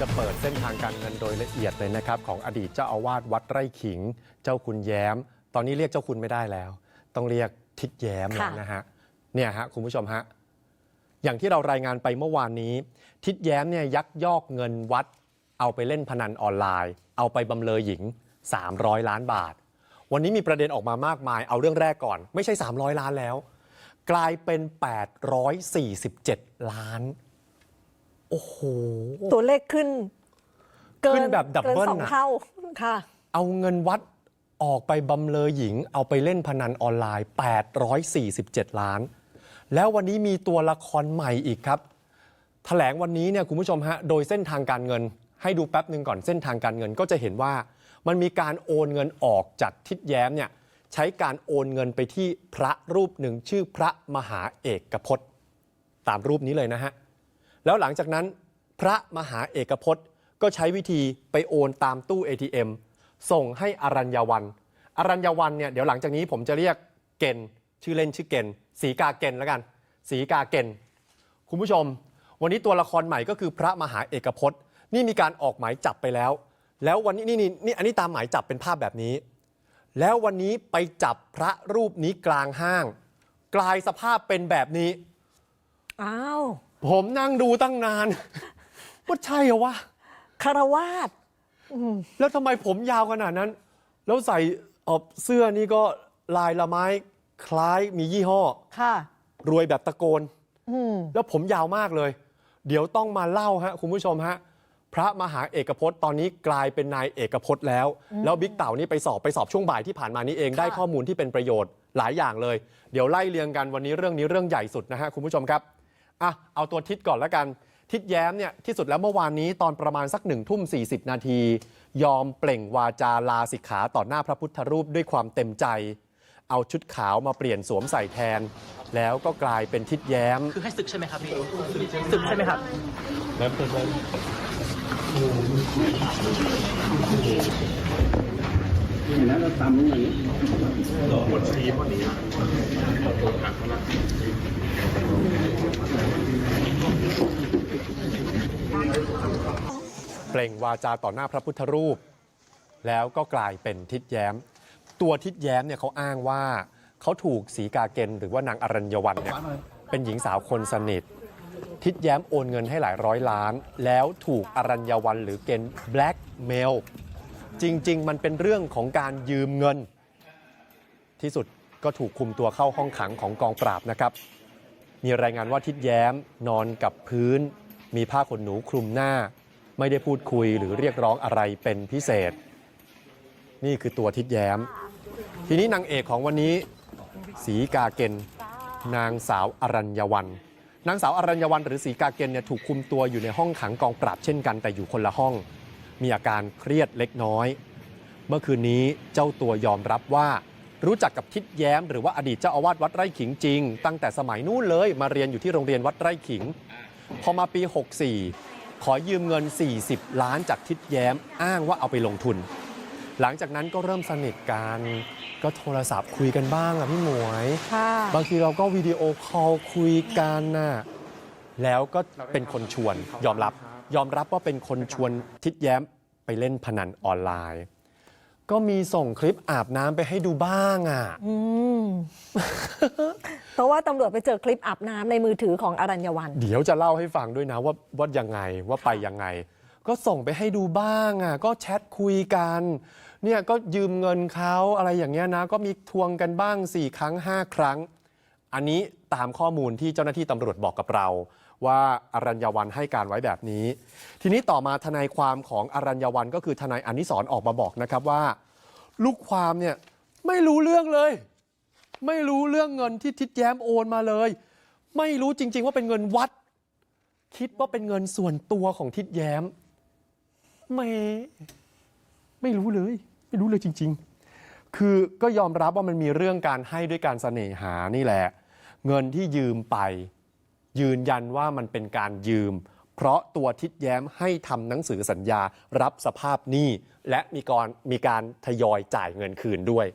จะเปิดเส้นทางการเงินโดยละเอียดเลยนะครับ ของอดีตเจ้าอาวาสวัดไร่ขิง เจ้าคุณแย้ม ตอนนี้เรียกเจ้าคุณไม่ได้แล้ว ต้องเรียกทิดแย้มแล้วค่ะนะฮะเนี่ยฮะคุณผู้ชมฮะอย่างที่เรารายงานไปเมื่อวานนี้ ทิดแย้มเนี่ยยักยอกเงินวัด เอาไปเล่นพนันออนไลน์ เอาไปบำเลอหญิง 300 ล้านบาท วันนี้มีประเด็นออกมามากมาย เอาเรื่องแรกก่อน ไม่ใช่ 300 ล้านแล้ว กลายเป็น 847 ล้าน โอ้โห ตัวเลขขึ้น เกิขึ้นนแบบดับเกินเบิ้ลสองน่ะ เท่าค่ะ เอาเงินวัดออกไปบำเลอหญิง เอาไปเล่นพนันออนไลน์ 847 ล้าน แล้ววันนี้มีตัวละครใหม่อีกครับ แถลงวันนี้เนี่ยคุณผู้ชมฮะ โดยเส้นทางการเงิน ให้ดูแป๊บหนึ่งก่อนเส้นทางการเงินก็จะเห็นว่า มันมีการโอนเงินออกจากทิศแย้มเนี่ยใช้การโอนเงินไปที่พระรูปหนึ่งชื่อพระมหาเอกพจน์ ตามรูปนี้เลยนะฮะ แล้วหลังจากนั้นพระมหาเอกพจน์ก็ใช้วิธีไปโอนตามตู้ ATM ส่งให้อรัญญวัน อรัญญวันเนี่ยเดี๋ยวหลังจากนี้ผมจะเรียกเกณฑ์ชื่อเล่นชื่อเกณฑ์สีกาเกณฑ์แล้วกัน สีกาเกณฑ์คุณผู้ชม วันนี้ตัวละครใหม่ก็คือพระมหาเอกพจน์ นี่มีการออกหมายจับไปแล้ว แล้ววันนี้นี่นี่นี่อันนี้ตามหมายจับเป็นภาพแบบนี้ แล้ววันนี้ไปจับพระรูปนี้กลางห้าง กลายสภาพเป็นแบบนี้ อ้าว ผมนั่งดูตั้งนาน ว่าใช่เหรอวะ คารวาสแล้วทำไมผมยาวขนาดนั้น แล้วใส่เอ่อเสื้อนี่ก็ลายละไม้คล้ายมียี่ห้อ ค่ะ รวยแบบตะโกน อืม แล้วผมยาวมากเลย เดี๋ยวต้องมาเล่าฮะคุณผู้ชมฮะ พระมหาเอกพจน์ตอนนี้กลายเป็นนายเอกพจน์แล้ว แล้วบิ๊กเต่านี่ไปสอบไปสอบช่วงบ่ายที่ผ่านมานี้เองค่ะได้ข้อมูลที่เป็นประโยชน์หลายอย่างเลย เดี๋ยวไล่เรียงกันวันนี้เรื่องนี้เรื่องใหญ่สุดนะฮะคุณผู้ชมครับ อะเอาตัวทิศก่อนแล้วกัน ทิศแย้มเนี่ยที่สุดแล้วเมื่อวานนี้ตอนประมาณสักหนึ่งทุ่ม40นาที ยอมเปล่งวาจาลาสิกขาต่อหน้าพระพุทธรูปด้วยความเต็มใจ เอาชุดขาวมาเปลี่ยนสวมใส่แทน แล้วก็กลายเป็นทิศแย้ม คือให้ศึกใช่ไหมครับพี่ศึกใช่ไหมครับเปล่ง วาจาต่อหน้าพระพุทธรูป แล้วก็กลายเป็นทิดแย้ม ตัวทิดแย้มเนี่ยเขาอ้างว่าเขาถูกสีกาเกนหรือว่านางอรัญญวันเนี่ยเป็นหญิงสาวคนสนิท ทิดแย้มโอนเงินให้หลายร้อยล้าน แล้วถูกอรัญญวันหรือเกณฑ์แบล็กเมลจริง ๆ มันเป็นเรื่องของการยืมเงิน ที่สุดก็ถูกคุมตัวเข้าห้องขังของกองปราบนะครับ มีรายงานว่าทิดแย้มนอนกับพื้น มีผ้าขนหนูคลุมหน้า ไม่ได้พูดคุยหรือเรียกร้องอะไรเป็นพิเศษ นี่คือตัวทิดแย้ม ทีนี้นางเอกของวันนี้สีกาเกนนางสาวอรัญญวัน นางสาวอรัญญวันหรือสีกาเกนเนี่ยถูกคุมตัวอยู่ในห้องขังกองปราบเช่นกันแต่อยู่คนละห้อง มีอาการเครียดเล็กน้อย เมื่อคืนนี้เจ้าตัวยอมรับว่า รู้จักกับทิดแย้มหรือว่าอดีตเจ้าอาวาสวัดไร่ขิงจริง ตั้งแต่สมัยนู้นเลยมาเรียนอยู่ที่โรงเรียนวัดไร่ขิง พอมาปี 64 ขอยืมเงิน 40 ล้านจากทิดแย้มอ้างว่าเอาไปลงทุน หลังจากนั้นก็เริ่มสนิทกันก็โทรศัพท์คุยกันบ้างอะพี่หมวยค่ะบางทีเราก็วิดีโอคอลคุยกันน่ะแล้วก็เป็นคนชวนยอมรับ ยอมรับว่าเป็นคนชวนทิดแย้มไปเล่นพนันออนไลน์ ก็มีส่งคลิปอาบน้ำไปให้ดูบ้างอะ อืม เพราะว่าตำรวจไปเจอคลิปอาบน้ำในมือถือของอรัญญวัน เดี๋ยวจะเล่าให้ฟังด้วยนะว่าว่ายังไงว่าไปยังไง ก็ส่งไปให้ดูบ้างอะก็แชทคุยกัน เนี่ยก็ยืมเงินเขาอะไรอย่างเงี้ยนะ ก็มีทวงกันบ้าง 4 ครั้ง 5 ครั้ง อันนี้ตามข้อมูลที่เจ้าหน้าที่ตำรวจบอกกับเรา ว่าอรัญญวันให้การไว้แบบนี้ ทีนี้ต่อมาทนายความของอรัญญวันก็คือทนายอนิสรออกมาบอกนะครับว่า ลูกความเนี่ยไม่รู้เรื่องเลย ไม่รู้เรื่องเงินที่ทิดแย้มโอนมาเลย ไม่รู้จริง ๆ ว่าเป็นเงินวัด คิดว่าเป็นเงินส่วนตัวของทิดแย้ม ไม่ ไม่รู้เลย ไม่รู้เลยจริง ๆคือก็ยอมรับว่ามันมีเรื่องการให้ด้วยการเสน่หานี่แหละ เงินที่ยืมไป ยืนยันว่ามันเป็นการยืม เพราะตัวทิดแย้มให้ทำหนังสือสัญญารับสภาพหนี้ และมีการมีการทยอยจ่ายเงินคืนด้วย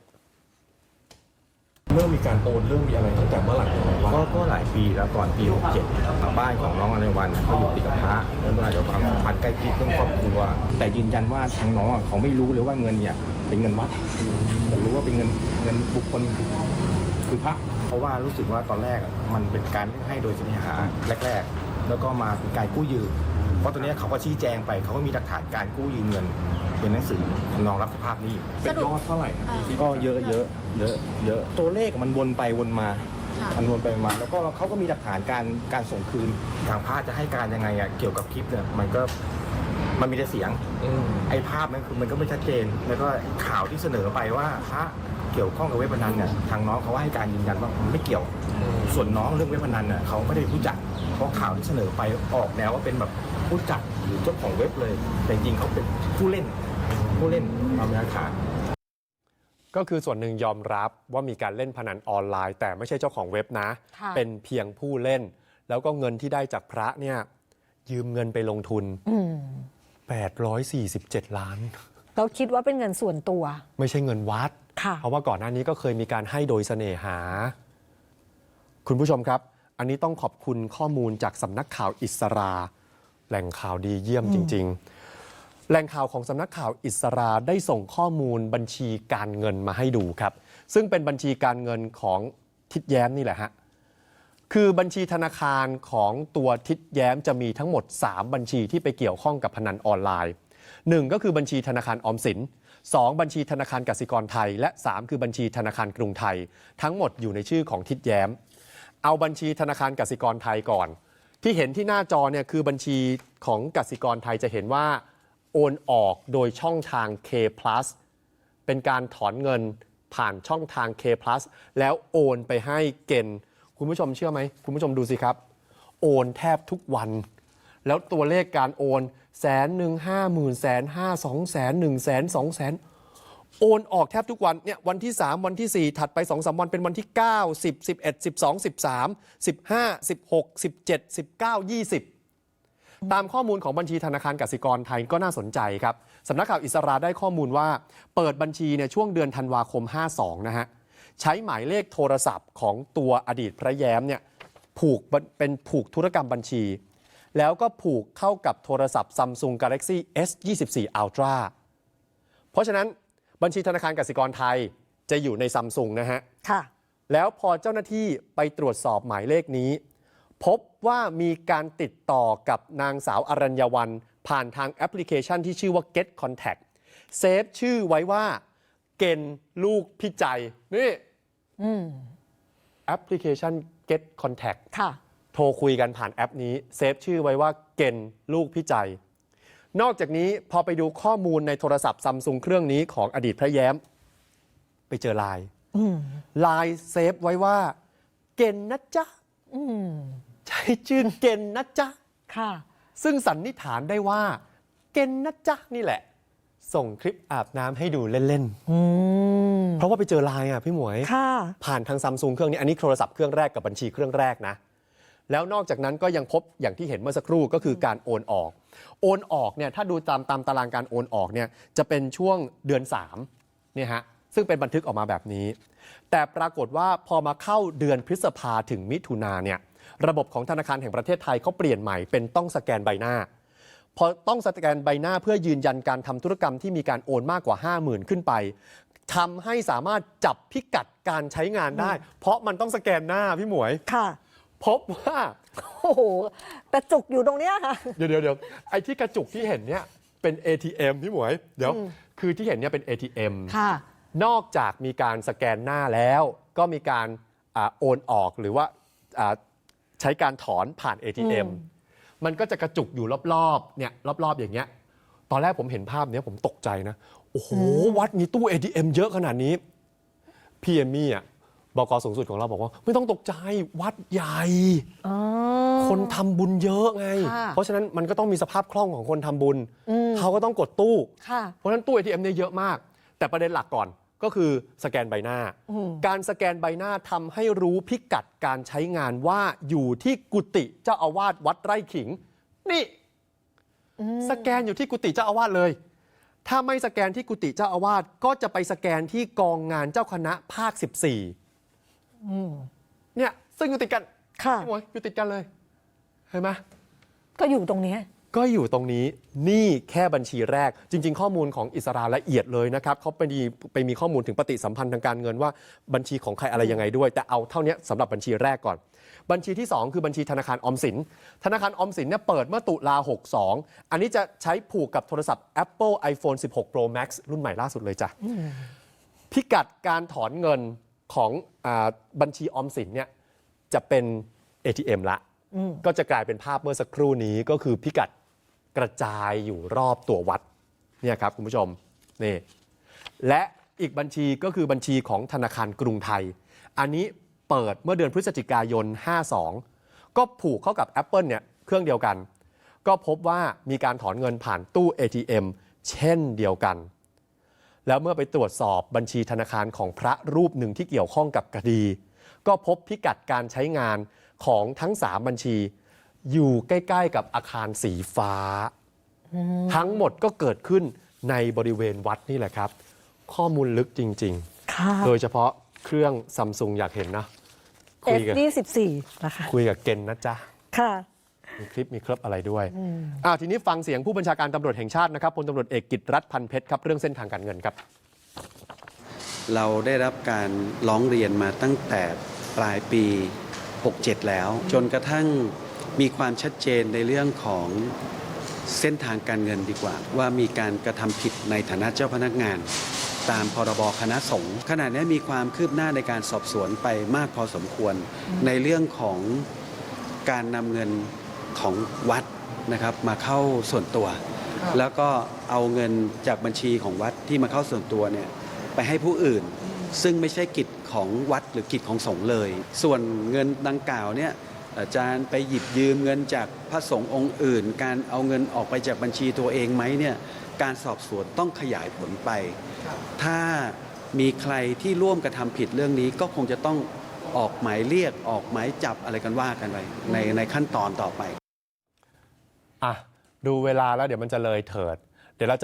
เริ่มมีการโอนเริ่มมีอะไรตั้งแต่เมื่อไหร่ยังไงวะก็ก็หลายปีแล้วก่อนปี67บ้านของน้องอในวันเขาอยู่ติดกับพระแล้วก็อาจจะความสัมพันธ์ใกล้ชิดเรื่องครอบครัว แต่ยืนยันว่าทางน้องอะเขาไม่รู้เลยว่าเงินเนี่ยเป็นเงินวัดแต่รู้ว่าเป็นเงินเงินบุคคล คือพระเพราะว่ารู้สึกว่าตอนแรกอะมันเป็นการให้โดยเสน่หาแรก ๆ แล้วก็มาเป็นการกู้ยืมเพราะตอนนี้ยเขาก็ชี้แจงไปเขาก็มีหลักฐานการกู้ยืมเงิน เป็นหนังสือทำนองรับสภาพหนี้เป็นยอดเท่าไหร่ครับพี่ก็เยอะเยอะเยอะเยอะตัวเลขมันวนไปวนมามันวนไปวนมาแล้วก็เขาก็มีหลักฐานการการส่งคืนทางภาคจะให้การยังไงอะเกี่ยวกับคลิปเนี่ยมันก็มันมีแต่เสียงอืมไอ้ภาพนั้นคือมันก็ไม่ชัดเจน แล้วก็ข่าวที่เสนอไปว่าพระ เกี่ยวข้องกับเว็บพนันเนี่ยทางน้องเขาให้การยืนยันว่ามันไม่เกี่ยว ส่วนน้องเรื่องเว็บพนันเนี่ยเขาไม่ได้รู้จัก เพราะข่าวที่เสนอไปออกแนวว่าเป็นแบบผู้จัดหรือเจ้าของเว็บเลย แต่จริงๆเขาเป็นผู้เล่น ผู้เล่นตามหลักฐานก็คือส่วนหนึ่งยอมรับว่ามีการเล่นพนันออนไลน์ แต่ไม่ใช่เจ้าของเว็บนะค่ะเป็นเพียงผู้เล่น แล้วก็เงินที่ได้จากพระเนี่ย ยืมเงินไปลงทุนอืม847 ล้าน เราคิดว่าเป็นเงินส่วนตัว ไม่ใช่เงินวัดค่ะ เพราะว่าก่อนหน้านี้ก็เคยมีการให้โดยเสน่หา คุณผู้ชมครับ อันนี้ต้องขอบคุณข้อมูลจากสำนักข่าวอิสรา แหล่งข่าวดีเยี่ยมจริง ๆ แหล่งข่าวของสำนักข่าวอิสราได้ส่งข้อมูลบัญชีการเงินมาให้ดูครับ ซึ่งเป็นบัญชีการเงินของทิดแย้มนี่แหละฮะคือบัญชีธนาคารของตัวทิดแย้มจะมีทั้งหมด 3 บัญชีที่ไปเกี่ยวข้องกับพนันออนไลน์ 1 ก็คือบัญชีธนาคารออมสิน 2 บัญชีธนาคารกสิกรไทย และ 3 คือบัญชีธนาคารกรุงไทย ทั้งหมดอยู่ในชื่อของทิดแย้ม เอาบัญชีธนาคารกสิกรไทยก่อน ที่เห็นที่หน้าจอเนี่ยคือบัญชีของกสิกรไทยจะเห็นว่าโอนออกโดยช่องทาง K plus เป็นการถอนเงินผ่านช่องทาง K plus แล้วโอนไปให้เกณฑ์คุณผู้ชมเชื่อไหม คุณผู้ชมดูสิครับ โอนแทบทุกวัน แล้วตัวเลขการโอนแสนหนึ่งห้าหมื่นแสนห้าสองแสนหนึ่งแสนสองแสนโอนออกแทบทุกวันเนี่ยวันที่ 3 วันที่ 4 ถัดไป2 3วันเป็นวันที่ 9 10 11 12 13 15 16 17 19 20 ตามข้อมูลของบัญชีธนาคารกสิกรไทยก็น่าสนใจครับสำนักข่าวอิสราได้ข้อมูลว่า เปิดบัญชีเนี่ยช่วงเดือนธันวาคม 52 นะฮะ ใช้หมายเลขโทรศัพท์ของตัวอดีตพระแย้มเนี่ยผูกเป็นผูกธุรกรรมบัญชี แล้วก็ผูกเข้ากับโทรศัพท์ Samsung Galaxy S24 Ultra เพราะฉะนั้นบัญชีธนาคารกสิกรไทยจะอยู่ในซัมซุงนะฮะ ค่ะ แล้วพอเจ้าหน้าที่ไปตรวจสอบหมายเลขนี้ พบว่ามีการติดต่อกับนางสาวอรัญญวัน ผ่านทางแอปพลิเคชันที่ชื่อว่า Get Contact เซฟชื่อไว้ว่า เกณฑ์ลูกพี่ใจ นี่อืมแอปพลิเคชัน Get Contact ค่ะ โทรคุยกันผ่านแอปนี้เซฟชื่อไว้ว่าเกณฑ์ลูกพี่ใจ นอกจากนี้พอไปดูข้อมูลในโทรศัพท์ซัมซุงเครื่องนี้ของอดีตพระแย้ม ไปเจอไลน์อืมไลน์เซฟไว้ว่า เกณฑ์นะจ๊ะอืมใช้ชื่อเกณฑ์นะจ๊ะค่ะ ซึ่งสันนิษฐานได้ว่า เกณฑ์นะจ๊ะนี่แหละ ส่งคลิปอาบน้ำให้ดูเล่นอืมๆเพราะว่าไปเจอไลน์อะพี่หมวยค่ะผ่านทางซัมซุงเครื่องนี้อันนี้โทรศัพท์เครื่องแรกกับบัญชีเครื่องแรกนะ แล้วนอกจากนั้นก็ยังพบอย่างที่เห็นเมื่อสักครู่ก็คือการโอนออก โอนออกเนี่ยถ้าดูตามตามตารางการโอนออกเนี่ยจะเป็นช่วงเดือน3เนี่ยฮะซึ่งเป็นบันทึกออกมาแบบนี้ แต่ปรากฏว่าพอมาเข้าเดือนพฤษภาถึงมิถุนาเนี่ยระบบของธนาคารแห่งประเทศไทยเขาเปลี่ยนใหม่เป็นต้องสแกนใบหน้าพอต้องสแกนใบหน้าเพื่อยืนยันการทำธุรกรรมที่มีการโอนมากกว่า 50,000 ขึ้นไปทำให้สามารถจับพิกัดการใช้งานได้ เพราะมันต้องสแกนหน้าพี่หมวยค่ะ พบว่าโอ้โหกระจุกอยู่ตรงเนี้ยค่ะ เดี๋ยวเดี๋ยวเดี๋ยวไอ้ที่กระจุกที่เห็นเนี่ยเป็น ATM พี่หมวย เดี๋ยว คือที่เห็นเนี่ยเป็น ATM ค่ะ นอกจากมีการสแกนหน้าแล้ว ก็มีการอาโอนออกหรือว่าอ่าใช้การถอนผ่าน ATM อืมมันก็จะกระจุกอยู่รอบๆเนี่ยรอบๆอย่างเงี้ย ตอนแรกผมเห็นภาพเนี้ยผมตกใจนะ โอ้โห วัดมีตู้ ATM เยอะขนาดนี้พี่เอมมี่อะ บกสูงสุดของเราบอกว่า ไม่ต้องตกใจวัดใหญ่อ๋อคนทำบุญเยอะไงค่ะเพราะฉะนั้นมันก็ต้องมีสภาพคล่องของคนทำบุญอืมเขาก็ต้องกดตู้ค่ะเพราะฉะนั้นตู้ ATM เนี่ยเยอะมาก แต่ประเด็นหลักก่อนก็คือสแกนใบหน้าอืมการสแกนใบหน้าทำให้รู้พิกัดการใช้งานว่าอยู่ที่กุฏิเจ้าอาวาสวัดไร่ขิง นี่ สแกนอยู่ที่กุฏิเจ้าอาวาสเลย ถ้าไม่สแกนที่กุฏิเจ้าอาวาสก็จะไปสแกนที่กองงานเจ้าคณะภาค 14 เนี่ย ซึ่งอยู่ติดกันค่ะพี่หมวยอยู่ติดกันเลย เห็นไหมก็อยู่ตรงเนี้ยก็อยู่ตรงนี้นี่แค่บัญชีแรก จริง ๆ ข้อมูลของอิสราละเอียดเลยนะครับเขาไปมีไปมีข้อมูลถึงปฏิสัมพันธ์ทางการเงินว่าบัญชีของใครอะไรยังไงด้วย แต่เอาเท่านี้สำหรับบัญชีแรกก่อน บัญชีที่ 2 คือบัญชีธนาคารออมสิน ธนาคารออมสินเนี่ยเปิดเมื่อตุลา 62 อันนี้จะใช้ผูกกับโทรศัพท์ Apple iPhone 16 Pro Max รุ่นใหม่ล่าสุดเลยจ้ะพิกัดการถอนเงิน ของอาบัญชีออมสินเนี่ยจะเป็น ATM ละ ก็จะกลายเป็นภาพเมื่อสักครู่นี้ก็คือพิกัดกระจายอยู่รอบตัววัดเนี่ยครับคุณผู้ชมนี่และอีกบัญชีก็คือบัญชีของธนาคารกรุงไทย อันนี้เปิดเมื่อเดือนพฤศจิกายน 52 ก็ผูกเข้ากับ Apple เนี่ยเครื่องเดียวกัน ก็พบว่ามีการถอนเงินผ่านตู้ ATM เช่นเดียวกัน แล้วเมื่อไปตรวจสอบบัญชีธนาคารของพระรูปหนึ่งที่เกี่ยวข้องกับคดี ก็พบพิกัดการใช้งานของทั้ง 3 บัญชี อยู่ใกล้ ๆ กับอาคารสีฟ้า ทั้งหมดก็เกิดขึ้นในบริเวณวัดนี่แหละครับ ข้อมูลลึกจริงค่ะๆโดยเฉพาะเครื่องซัมซุงอยากเห็นนะคุย F กับ24 นะคะคุยกับเกนนะจ๊ะ ค่ะ มีคลิปมีคลิปอะไรด้วยอ่าทีนี้ฟังเสียงผู้บัญชาการตำรวจแห่งชาตินะครับพลตำรวจเอกกิตรัฐพันเพชรครับเรื่องเส้นทางการเงินครับ เราได้รับการร้องเรียนมาตั้งแต่ปลายปี 67 แล้ว จนกระทั่งมีความชัดเจนในเรื่องของเส้นทางการเงินดีกว่า ว่ามีการกระทำผิดในฐานะเจ้าพนักงาน ตามพรบคณะสงฆ์ขณะนี้มีความคืบหน้าในการสอบสวนไปมากพอสมควร ในเรื่องของการนำเงิน ของวัดนะครับมาเข้าส่วนตัว แล้วก็เอาเงินจากบัญชีของวัดที่มาเข้าส่วนตัวเนี่ยไปให้ผู้อื่น ซึ่งไม่ใช่กิจของวัดหรือกิจของสงฆ์เลย ส่วนเงินดังกล่าวเนี่ยอาจารย์ไปหยิบยืมเงินจากพระสงฆ์องค์อื่น การเอาเงินออกไปจากบัญชีตัวเองไหมเนี่ยการสอบสวนต้องขยายผลไป ถ้ามีใครที่ร่วมกระทำผิดเรื่องนี้ก็คงจะต้องออกหมายเรียกออกหมายจับอะไรกันว่ากันไปในในขั้นตอนต่อไป อะดูเวลาแล้วเดี๋ยวมันจะเลยเถิด เดี๋ยวเราจะ